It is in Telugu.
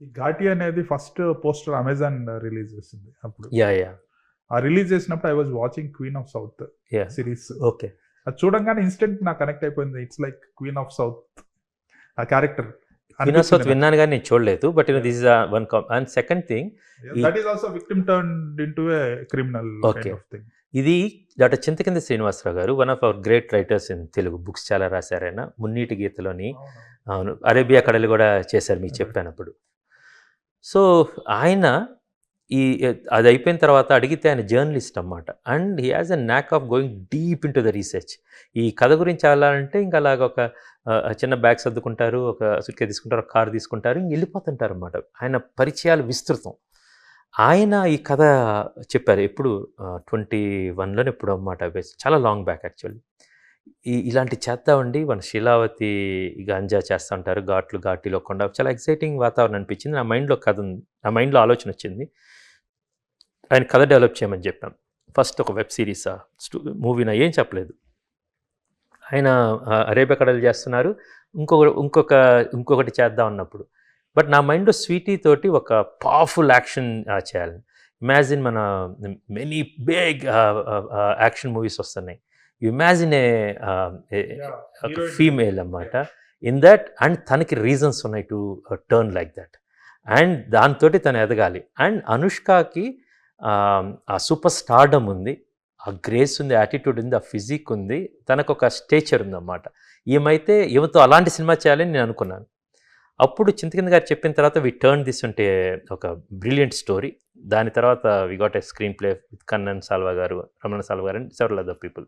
ఈ ఘాటి అనేది ఫస్ట్ పోస్టర్ అమెజాన్ రిలీజ్ చేసింది అప్పుడు. Yeah yeah. ఆ రిలీజ్ చేసినప్పుడు I was watching queen of south yeah. Series okay. అది చూడంగానే ఇన్స్టెంట్ నాకు కనెక్ట్ అయిపోయింది. It's like queen of south ఆ క్యారెక్టర్ వినోసోత్ విన్నాను కానీ నేను చూడలేదు but this is one and second thing that is also victim turn into a criminal thing ఇది డాక్టర్ చింతకింద శ్రీనివాసరావు గారు one of our great writers in Telugu books చాలా రాశారు ఆయన మున్నీటి గీతలోని అవును అరేబియా కడలు కూడా చేశారు మీకు. చెప్పాను అప్పుడు. సో ఆయన ఈ అది అయిపోయిన తర్వాత అడిగితే ఆయన జర్నలిస్ట్ అన్నమాట. And he has a knack of going deep into the research ఈ కథ గురించి వెళ్ళాలంటే ఇంకా అలాగ ఒక చిన్న బ్యాగ్ సర్దుకుంటారు ఒక సుట్కే తీసుకుంటారు ఒక కారు తీసుకుంటారు ఇంక వెళ్ళిపోతుంటారు అనమాట ఆయన పరిచయాలు విస్తృతం. ఆయన ఈ కథ చెప్పారు. ఎప్పుడు ట్వంటీ వన్లోనే ఎప్పుడు అన్నమాట చాలా లాంగ్ బ్యాక్ యాక్చువల్లీ ఈ ఇలాంటి చేద్దామండి మన శీలావతి గంజా చేస్తూ ఉంటారు ఘాట్లు ఘాటీలో కొండ చాలా ఎక్సైటింగ్ వాతావరణం అనిపించింది. నా మైండ్లో కథ ఉంది. నా మైండ్లో ఆలోచన వచ్చింది. ఆయన కథ డెవలప్ చేయమని చెప్పాం. ఫస్ట్ ఒక వెబ్ సిరీసా మూవీనా ఏం చెప్పలేదు. ఆయన ఆ, అరేబియా కడలు చేస్తున్నారు. ఇంకొక ఇంకొక ఇంకొకటి చేద్దాం అన్నప్పుడు. బట్ నా మైండ్లో స్వీటీ తోటి ఒక పవర్ఫుల్ యాక్షన్ చేయాలి. ఇమాజిన్ మన మెనీ బిగ్ యాక్షన్ మూవీస్ వస్తున్నాయి. ఇమాజిన్ ఏ ఒక ఫీమేల్ అన్నమాట. ఇన్ దట్ అండ్ తనకి రీజన్స్ ఉన్నాయి to turn like that and దాంతో తను ఎదగాలి. అండ్ అనుష్కకి ఆ, సూపర్ స్టార్డమ్ ఉంది. ఆ గ్రేస్ ఉంది యాటిట్యూడ్ ఉంది ఆ ఫిజిక్ ఉంది. తనకు ఒక స్టేచర్ ఉందన్నమాట. ఈమెతే ఈమెతో అలాంటి సినిమా చేయాలని నేను అనుకున్నాను. అప్పుడు చింతకింద గారు చెప్పిన తర్వాత వి టర్న్ దిస్ ఉంటే ఒక బ్రిలియంట్ స్టోరీ దాని తర్వాత we got a screenplay with Kannan Salwa గారు రమణ సాల్వా గారు అండ్ సెవెరల్ అదర్ పీపుల్